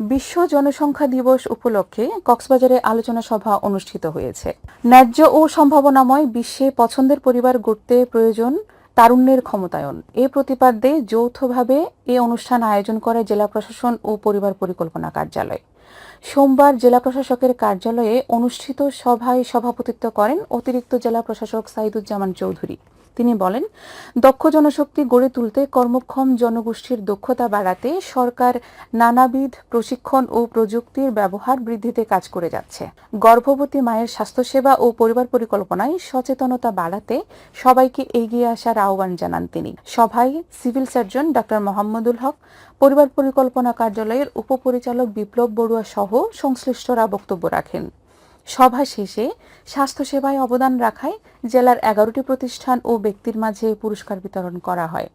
বিশ্ব জনসংখ্যা দিবস উপলক্ষে কক্সবাজারে আলোচনা সভা অনুষ্ঠিত হয়েছে। ন্যায্য ও সম্ভাবনাময় বিশ্বে পছন্দের পরিবার গড়তে প্রয়োজন তারুণ্যের ক্ষমতায়ন। এ প্রতিপাদ্যে যৌথভাবে এ অনুষ্ঠান আয়োজন করে জেলা প্রশাসন ও পরিবার পরিকল্পনা কার্যালয়। সোমবার জেলা প্রশাসকের কার্যালয়ে অনুষ্ঠিত সভায় সভাপতিত্ব করেন অতিরিক্ত জেলা প্রশাসক সাইদুজ্জামান চৌধুরী। তিনি বলেন, দক্ষ জনশক্তি গড়ে তুলতে কর্মক্ষম জনগোষ্ঠীর দক্ষতা বাড়াতে সরকার নানাবিধ প্রশিক্ষণ ও প্রযুক্তির ব্যবহার বৃদ্ধিতে কাজ করে যাচ্ছে। গর্ভবতী মায়ের স্বাস্থ্যসেবা ও পরিবার পরিকল্পনায় সচেতনতা বাড়াতে সবাইকে এগিয়ে আসার আহ্বান জানান তিনি। সভায় civil surgeon doctor Mohammadul Haque, পরিবার পরিকল্পনা কার্যালয়ের উপপরিচালক বিপ্লব বড়ুয়া সহ সংশ্লিষ্টরা বক্তব্য রাখেন। সভা শেষে স্বাস্থ্যসেবায় অবদান রাখায় জেলার এগারোটি প্রতিষ্ঠান ও ব্যক্তির মাঝে পুরস্কার বিতরণ করা হয়।